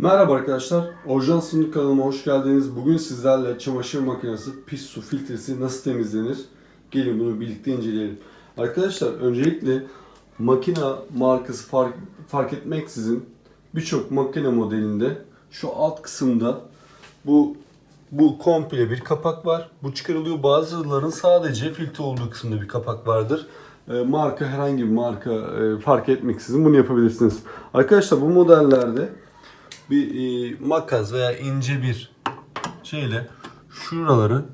Merhaba arkadaşlar, Orijinal Sınıf kanalıma hoş geldiniz. Bugün sizlerle çamaşır makinesi pis su filtresi nasıl temizlenir? Gelin bunu birlikte inceleyelim. Arkadaşlar öncelikle makine markası fark, fark etmeksizin birçok makine modelinde şu alt kısımda bu bu komple bir kapak var. Bu çıkarılıyor. Bazılarının sadece filtre olduğu kısımda bir kapak vardır. E, marka herhangi bir marka e, fark etmeksizin bunu yapabilirsiniz. Arkadaşlar bu modellerde bir e, makas veya ince bir şeyle şuraları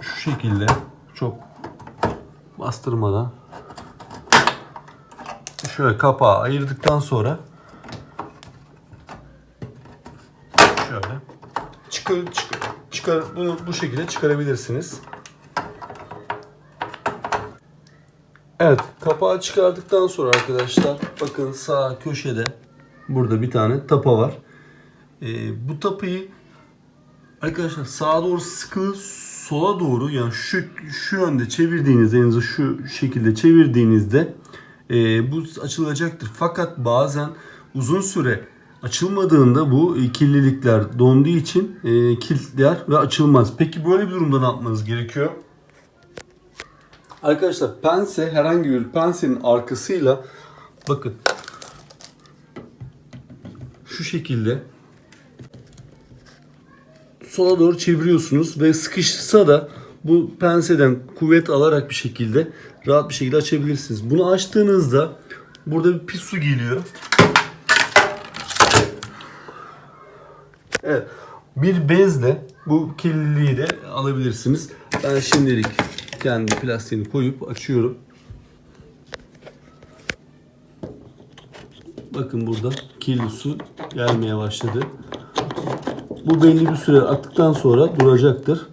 şu şekilde çok bastırmadan şöyle kapağı ayırdıktan sonra şöyle çıkar, çıkar, çıkar bunu bu şekilde çıkarabilirsiniz. Evet, kapağı çıkardıktan sonra arkadaşlar bakın sağ köşede burada bir tane tapa var. Ee, bu tapayı arkadaşlar sağa doğru sıkı sola doğru yani şu şu yönde çevirdiğinizde elinizi şu şekilde çevirdiğinizde e, bu açılacaktır. Fakat bazen uzun süre açılmadığında bu e, kirlilikler donduğu için e, kilitler ve açılmaz. Peki böyle bir durumda ne yapmanız gerekiyor? Arkadaşlar pense herhangi bir pensenin arkasıyla bakın şu şekilde sola doğru çeviriyorsunuz ve sıkışsa da bu penseden kuvvet alarak bir şekilde rahat bir şekilde açabilirsiniz. Bunu açtığınızda burada bir pis su geliyor. Evet. Bir bezle bu kirliliği de alabilirsiniz. Ben şimdilik kendi plastiğini koyup açıyorum. Bakın burada kirli su gelmeye başladı. Bu belli bir süre attıktan sonra duracaktır.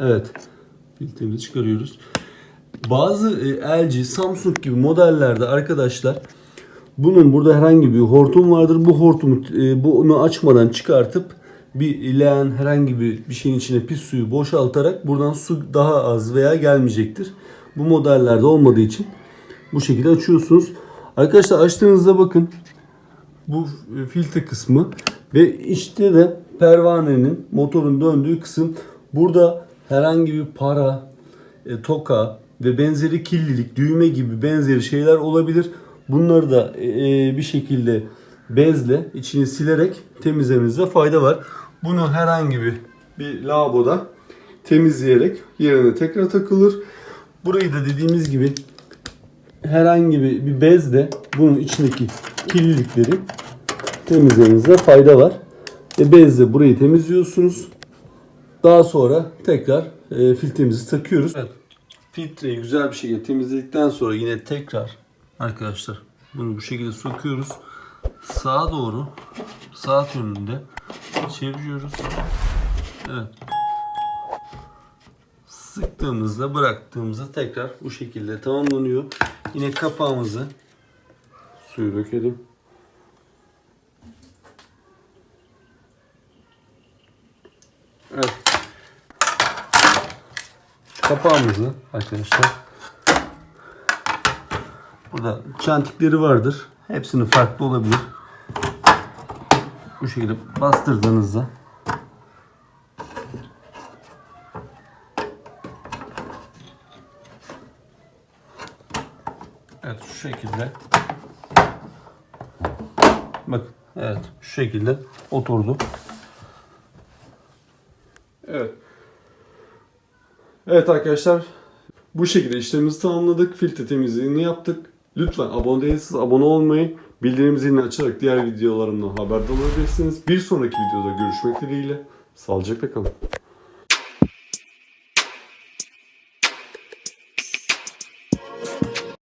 Evet. Filtremizi çıkarıyoruz. Bazı e, LG, Samsung gibi modellerde arkadaşlar bunun burada herhangi bir hortum vardır. Bu hortumu e, bunu açmadan çıkartıp bir leğen herhangi bir bir şeyin içine pis suyu boşaltarak buradan su daha az veya gelmeyecektir. Bu modellerde olmadığı için bu şekilde açıyorsunuz. Arkadaşlar açtığınızda bakın bu e, filtre kısmı ve işte de pervanenin motorun döndüğü kısım. Burada herhangi bir para, e, toka ve benzeri kirlilik, düğme gibi benzeri şeyler olabilir. Bunları da e, bir şekilde bezle içini silerek temizlemenizde fayda var. Bunu herhangi bir bir lavaboda temizleyerek yerine tekrar takılır. Burayı da dediğimiz gibi herhangi bir, bezle bunun içindeki kirlilikleri temizlemenizde fayda var. Ve bezle burayı temizliyorsunuz. Daha sonra tekrar e, filtremizi takıyoruz. Evet. Filtreyi güzel bir şekilde temizledikten sonra yine tekrar arkadaşlar bunu bu şekilde sokuyoruz. Sağa doğru saat yönünde çeviriyoruz. Evet. Sıktığımızda bıraktığımızda tekrar bu şekilde tamamlanıyor. Yine kapağımızı suyu dökelim. Kapağımızı arkadaşlar. Burada çentikleri vardır. Hepsinin farklı olabilir. Bu şekilde bastırdığınızda Evet şu şekilde Bak evet şu şekilde oturdu. Evet. Evet arkadaşlar bu şekilde işlemimizi tamamladık. Filtre temizliğini yaptık. Lütfen abone değilseniz abone olmayı, bildirim zilini açarak diğer videolarımdan haberdar olabilirsiniz. Bir sonraki videoda görüşmek dileğiyle. Sağlıcakla kalın.